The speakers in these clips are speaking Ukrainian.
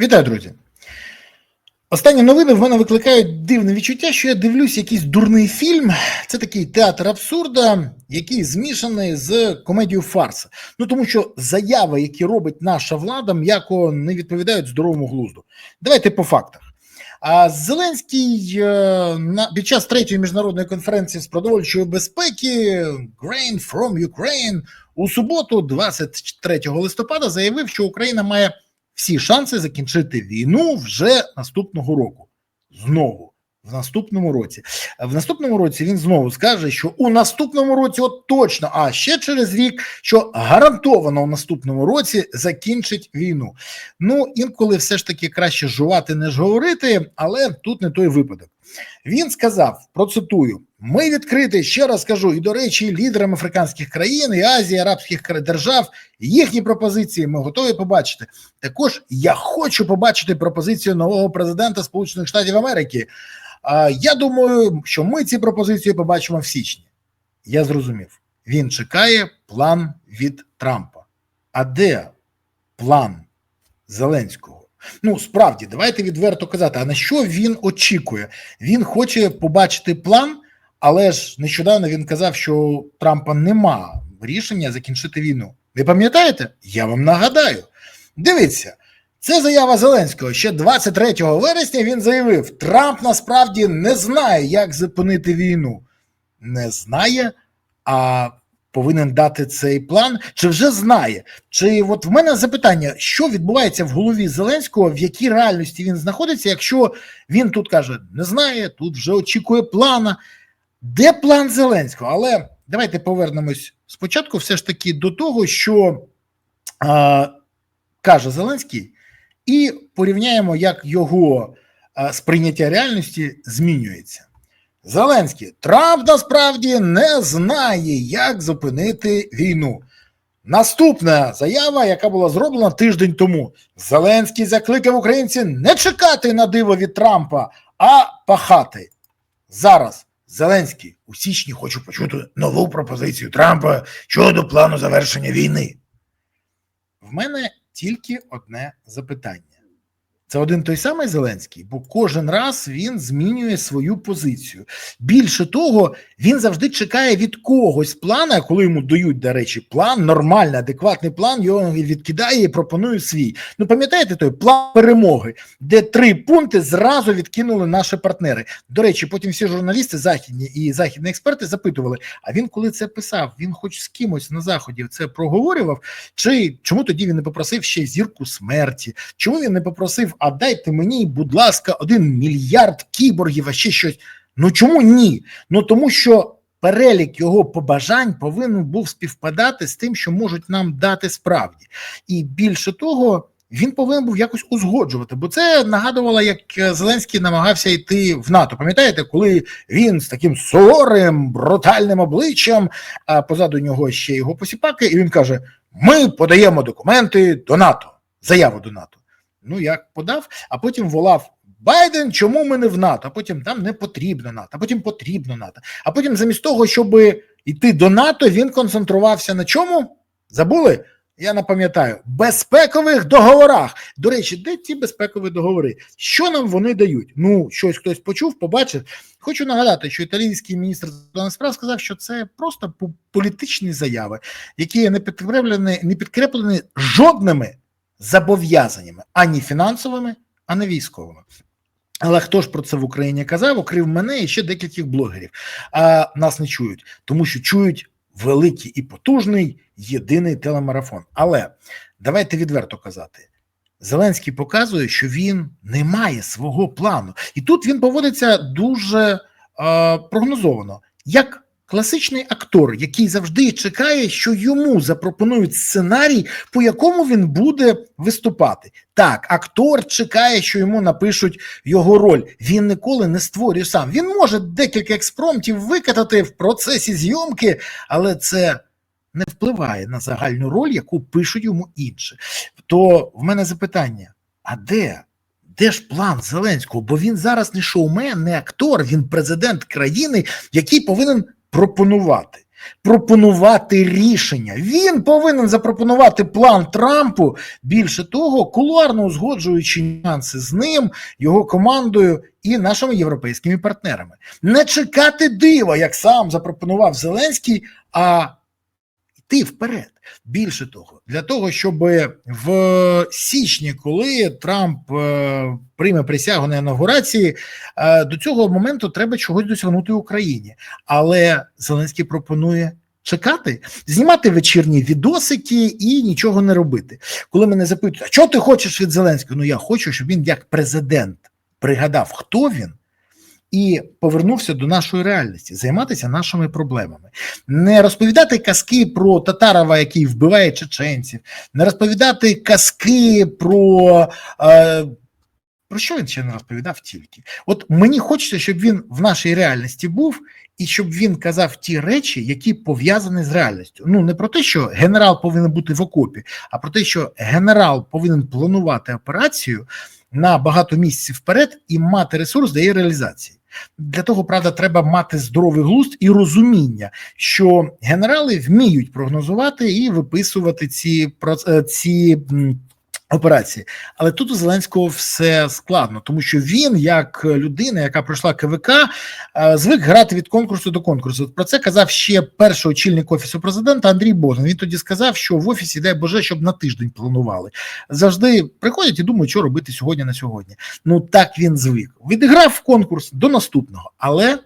Вітаю, друзі. Останні новини в мене викликають дивне відчуття, що я дивлюсь якийсь дурний фільм. Це такий театр абсурда, який змішаний з комедією фарса. Ну тому що заяви, які робить наша влада, м'яко не відповідають здоровому глузду. Давайте по фактах. А Зеленський е, під час третьої міжнародної конференції з продовольчої безпеки Grain from Ukraine у суботу, 23 листопада, заявив, що Україна має всі шанси закінчити війну вже наступного року. Знову в наступному році. В наступному році він знову скаже, що у наступному році, от точно, а ще через рік, що гарантовано у наступному році закінчить війну. Ну інколи все ж таки краще жувати, ніж говорити, але тут не той випадок. Він сказав: процитую: ми відкриті, ще раз кажу, і до речі, лідерам африканських країн і Азії, арабських держав їхні пропозиції ми готові побачити. Також я хочу побачити пропозицію нового президента Сполучених Штатів Америки. А я думаю, що ми ці пропозиції побачимо в січні. Я зрозумів. Він чекає план від Трампа. А де план Зеленського? Ну, справді, давайте відверто казати, а на що він очікує? Він хоче побачити план, але ж нещодавно він казав, що у Трампа нема рішення закінчити війну. Ви пам'ятаєте? Я вам нагадаю. Дивіться, це заява Зеленського. Ще 23 вересня він заявив: Трамп насправді не знає, як зупинити війну. Не знає, а повинен дати цей план. Чи вже знає? Чи от в мене запитання, що відбувається в голові Зеленського, в якій реальності він знаходиться, якщо він тут каже, не знає, тут вже очікує плана. Де план Зеленського? Але давайте повернемось спочатку, все ж таки до того, що а, каже Зеленський, і порівняємо, як його а, сприйняття реальності змінюється. Зеленський Трамп насправді не знає, як зупинити війну. Наступна заява, яка була зроблена тиждень тому. Зеленський закликав українців не чекати на диво від Трампа, а пахати. Зараз Зеленський у січні хочу почути нову пропозицію Трампа щодо плану завершення війни. В мене тільки одне запитання. Це один той самий Зеленський, бо кожен раз він змінює свою позицію. Більше того, він завжди чекає від когось плана, коли йому дають, до речі, план, нормальний, адекватний план, його відкидає і пропонує свій. Ну, пам'ятаєте той план перемоги, де три пункти зразу відкинули наші партнери. До речі, потім всі журналісти західні і західні експерти запитували: а він коли це писав, він хоч з кимось на заході це проговорював, чи чому тоді він не попросив ще зірку смерті? Чому він не попросив, а дайте мені, будь ласка, один мільярд кіборгів, а ще щось? Ну чому ні? Ну тому що перелік його побажань повинен був співпадати з тим, що можуть нам дати справді, і більше того. Він повинен був якось узгоджувати, бо це нагадувало, як е, Зеленський намагався йти в НАТО. Пам'ятаєте, коли він з таким суворим, брутальним обличчям, а позаду нього ще його посіпаки, і він каже: Ми подаємо документи до НАТО, заяву до НАТО. Ну як подав, а потім волав. Байден, чому ми не в НАТО? А потім там не потрібно НАТО, а потім потрібно НАТО. А потім, замість того, щоб йти до НАТО, він концентрувався на чому? Забули? Я не пам'ятаю, безпекових договорах. До речі, де ці безпекові договори? Що нам вони дають? Ну, щось хтось почув, побачив. Хочу нагадати, що італійський міністр закордонних справ сказав, що це просто політичні заяви, які не підкреплені, не підкреплені жодними зобов'язаннями, ані фінансовими, ані військовими. Але хто ж про це в Україні казав, окрім мене і ще декількох блогерів, а нас не чують, тому що чують великий і потужний єдиний телемарафон. Але давайте відверто казати. Зеленський показує, що він не має свого плану, і тут він поводиться дуже е, прогнозовано, як класичний актор, який завжди чекає, що йому запропонують сценарій, по якому він буде виступати. Так, актор чекає, що йому напишуть його роль. Він ніколи не створює сам. Він може декілька експромтів викатати в процесі зйомки, але це не впливає на загальну роль, яку пишуть йому інші. То в мене запитання: а де? Де ж план Зеленського? Бо він зараз не шоумен, не актор, він президент країни, який повинен пропонувати. пропонувати рішення. Він повинен запропонувати план Трампу. Більше того, кулуарно узгоджуючи нюанси з ним, його командою і нашими європейськими партнерами. Не чекати дива, як сам запропонував Зеленський, а йти вперед. Більше того, для того, щоб в січні, коли Трамп е, прийме присягу на інаугурації, е, до цього моменту треба чогось досягнути Україні. Але Зеленський пропонує чекати, знімати вечірні відосики і нічого не робити. Коли мене запитують, а що ти хочеш від Зеленського? Ну я хочу, щоб він як президент пригадав, хто він. І повернувся до нашої реальності, займатися нашими проблемами, не розповідати казки про Татарова, який вбиває чеченців, не розповідати казки про е, про що він ще не розповідав тільки. От мені хочеться, щоб він в нашій реальності був, і щоб він казав ті речі, які пов'язані з реальністю. Ну не про те, що генерал повинен бути в окопі, а про те, що генерал повинен планувати операцію на багато місяців вперед і мати ресурс для її реалізації. Для того, правда, треба мати здоровий глузд і розуміння, що генерали вміють прогнозувати і виписувати ці ці операції. Але тут у Зеленського все складно, тому що він, як людина, яка пройшла КВК, звик грати від конкурсу до конкурсу. Про це казав ще перший очільник офісу президента Андрій Богдан. Він тоді сказав, що в офісі дай Боже, щоб на тиждень планували. Завжди приходять і думають, що робити сьогодні на сьогодні. Ну так він звик. Відіграв конкурс до наступного, але.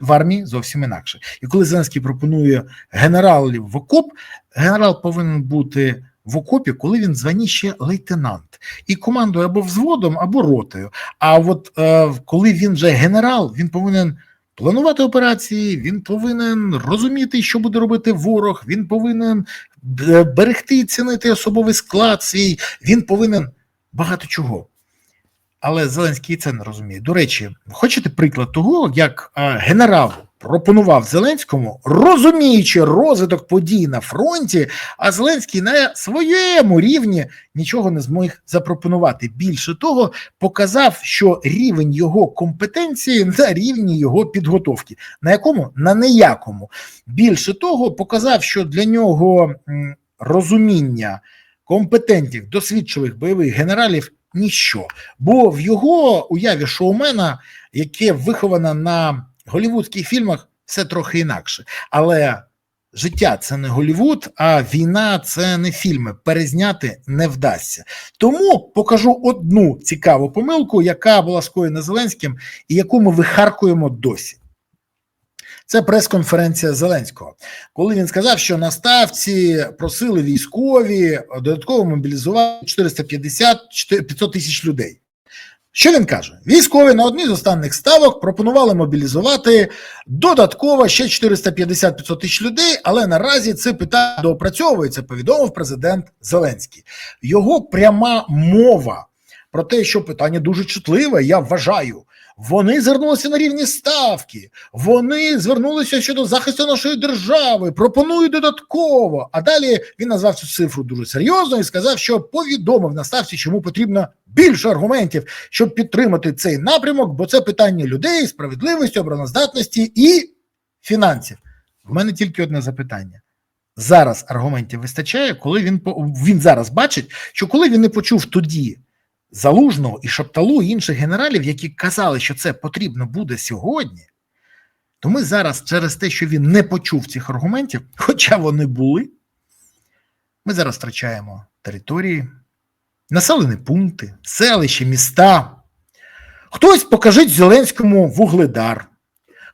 В армії зовсім інакше, і коли Зеленський пропонує генералів в окоп, генерал повинен бути в окопі, коли він звані ще лейтенант і командує або взводом, або ротою. А от е, коли він вже генерал, він повинен планувати операції, він повинен розуміти, що буде робити ворог. Він повинен е, берегти і цінити особовий склад свій. Він повинен багато чого. Але Зеленський це не розуміє. До речі, хочете приклад того, як е, генерал пропонував Зеленському, розуміючи розвиток подій на фронті, а Зеленський на своєму рівні нічого не зміг запропонувати. Більше того, показав, що рівень його компетенції на рівні його підготовки, на якому на неякому. Більше того, показав, що для нього розуміння компетентних досвідчивих бойових генералів. Ніщо, бо в його уяві шоумена, яке виховано на голівудських фільмах все трохи інакше. Але життя це не Голівуд, а війна це не фільми. Перезняти не вдасться. Тому покажу одну цікаву помилку, яка була скоєна Зеленським, і яку ми вихаркуємо досі. Це прес-конференція Зеленського, коли він сказав, що на ставці просили військові додатково мобілізувати 450 500 тисяч людей. Що він каже? Військові на одній з останніх ставок пропонували мобілізувати додатково ще 450-500 тисяч людей, але наразі це питання доопрацьовується, повідомив президент Зеленський. Його пряма мова про те, що питання дуже чутливе, я вважаю. Вони звернулися на рівні ставки, вони звернулися щодо захисту нашої держави, пропонують додатково. А далі він назвав цю цифру дуже серйозно і сказав, що повідомив на ставці, чому потрібно більше аргументів, щоб підтримати цей напрямок, бо це питання людей, справедливості, обороноздатності і фінансів. В мене тільки одне запитання. Зараз аргументів вистачає, коли він він зараз бачить, що коли він не почув тоді Залужного і Шапталу і інших генералів, які казали, що це потрібно буде сьогодні, то ми зараз через те, що він не почув цих аргументів, хоча вони були, ми зараз втрачаємо території, населені пункти, селища, міста. Хтось покажіть Зеленському вугледар,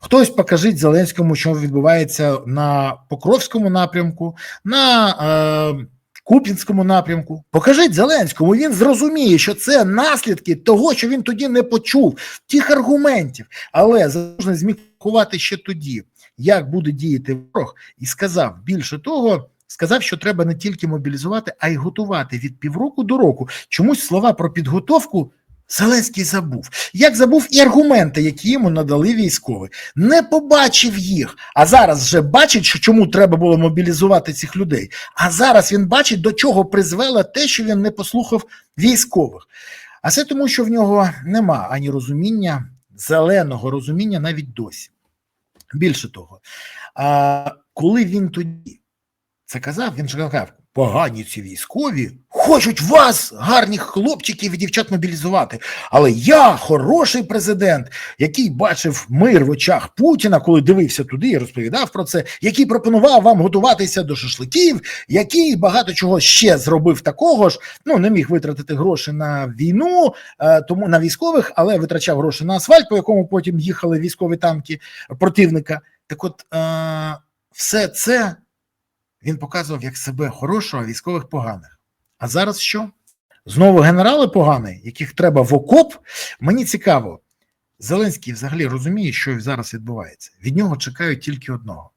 хтось покажіть Зеленському, що відбувається на Покровському напрямку, на е, Куп'янському напрямку. Покажіть Зеленському, він зрозуміє, що це наслідки того, що він тоді не почув, тих аргументів. Але можна зміг ховати ще тоді, як буде діяти ворог, і сказав більше того. Сказав, що треба не тільки мобілізувати, а й готувати від півроку до року. Чомусь слова про підготовку Зеленський забув. Як забув і аргументи, які йому надали військові, не побачив їх. А зараз вже бачить, що чому треба було мобілізувати цих людей. А зараз він бачить, до чого призвело те, що він не послухав військових. А це тому, що в нього нема ані розуміння, зеленого розуміння навіть досі. Більше того, коли він тоді це казав, він же казав, погані ці військові хочуть вас, гарних хлопчиків і дівчат, мобілізувати. Але я хороший президент, який бачив мир в очах Путіна, коли дивився туди і розповідав про це, який пропонував вам готуватися до шашликів, який багато чого ще зробив такого ж. Ну не міг витратити гроші на війну, е, тому на військових, але витрачав гроші на асфальт, по якому потім їхали військові танки противника. Так, от е, все це він показував як себе хорошого, а військових поганих. А зараз що? Знову генерали погані, яких треба в окоп. Мені цікаво, Зеленський взагалі розуміє, що зараз відбувається. Від нього чекають тільки одного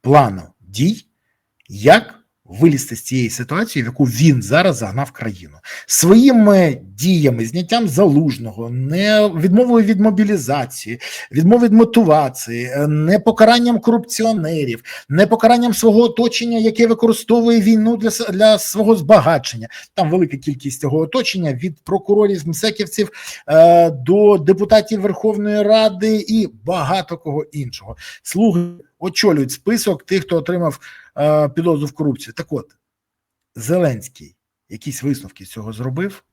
плану дій, як вилізти з цієї ситуації, в яку він зараз загнав країну своїми діями, зняттям залужного, не відмовою від мобілізації, відмовою від мотивації, е, не покаранням корупціонерів, не покаранням свого оточення, яке використовує війну для для свого збагачення. Там велика кількість цього оточення від прокурорів, мсеківців е, до депутатів Верховної Ради і багато кого іншого. Слуги очолюють список тих, хто отримав е, підозру в корупції. Так от, Зеленський якісь висновки з цього зробив.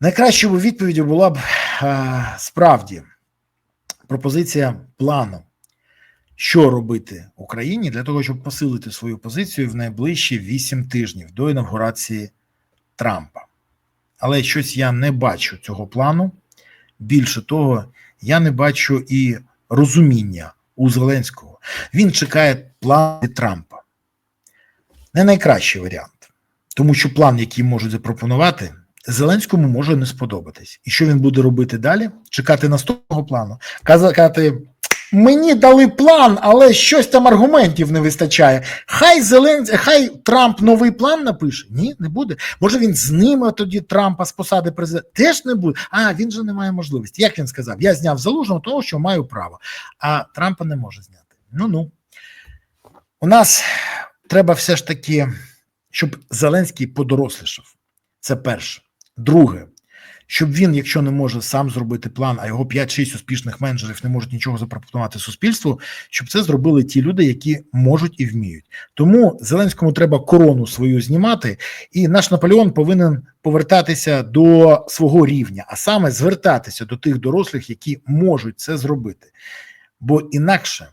Найкращою відповіддю була б е, справді пропозиція плану, що робити Україні для того, щоб посилити свою позицію в найближчі вісім тижнів до інавгурації Трампа. Але щось я не бачу цього плану. Більше того, я не бачу і розуміння у Зеленського. Він чекає плани Трампа. Не найкращий варіант, тому що план, який можуть запропонувати, Зеленському може не сподобатись. І що він буде робити далі? Чекати наступного плану, казати. Мені дали план, але щось там аргументів не вистачає. Хай Зелен... хай Трамп новий план напише. Ні, не буде. Може він зніме тоді Трампа з посади президента. Теж не буде. А він же не має можливості. Як він сказав? Я зняв залужного того, що маю право. А Трампа не може зняти. Ну ну у нас треба все ж таки, щоб Зеленський подорослішав. Це перше. Друге, щоб він, якщо не може сам зробити план, а його 5-6 успішних менеджерів не можуть нічого запропонувати суспільству, щоб це зробили ті люди, які можуть і вміють. Тому Зеленському треба корону свою знімати, і наш Наполеон повинен повертатися до свого рівня, а саме звертатися до тих дорослих, які можуть це зробити. Бо інакше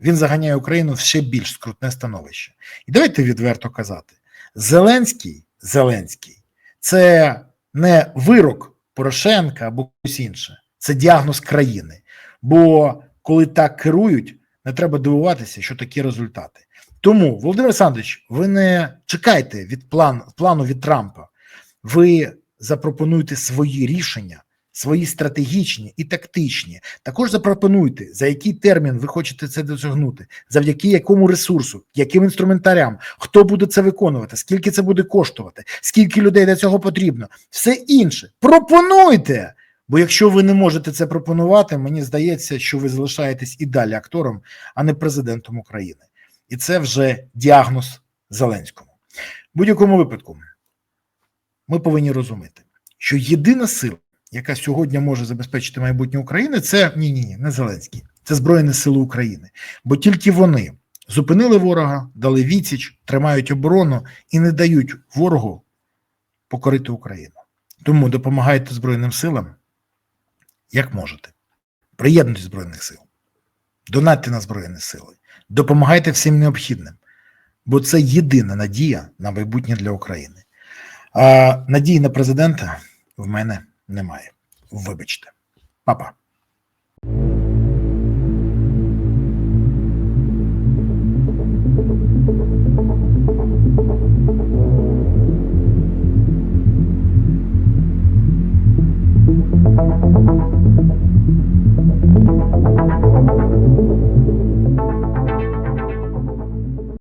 він заганяє Україну в ще більш скрутне становище. І давайте відверто казати: Зеленський, Зеленський, це не вирок Порошенка або когось інше, це діагноз країни. Бо коли так керують, не треба дивуватися, що такі результати. Тому, Володимир Олександрович, ви не чекайте від план, плану від Трампа, ви запропонуйте свої рішення, свої стратегічні і тактичні. Також запропонуйте, за який термін ви хочете це досягнути, завдяки якому ресурсу, яким інструментарям, хто буде це виконувати, скільки це буде коштувати, скільки людей для цього потрібно, все інше. Пропонуйте! Бо якщо ви не можете це пропонувати, мені здається, що ви залишаєтесь і далі актором, а не президентом України. І це вже діагноз Зеленському. В будь-якому випадку, ми повинні розуміти, що єдина сила, яка сьогодні може забезпечити майбутнє України, це ні, ні, ні, не Зеленський, це Збройні Сили України. Бо тільки вони зупинили ворога, дали відсіч, тримають оборону і не дають ворогу покорити Україну. Тому допомагайте Збройним силам, як можете. Приєднуйтесь Збройних сил, донатьте на Збройні Сили, допомагайте всім необхідним, бо це єдина надія на майбутнє для України. А надії на президента в мене немає. Вибачте, Па-па.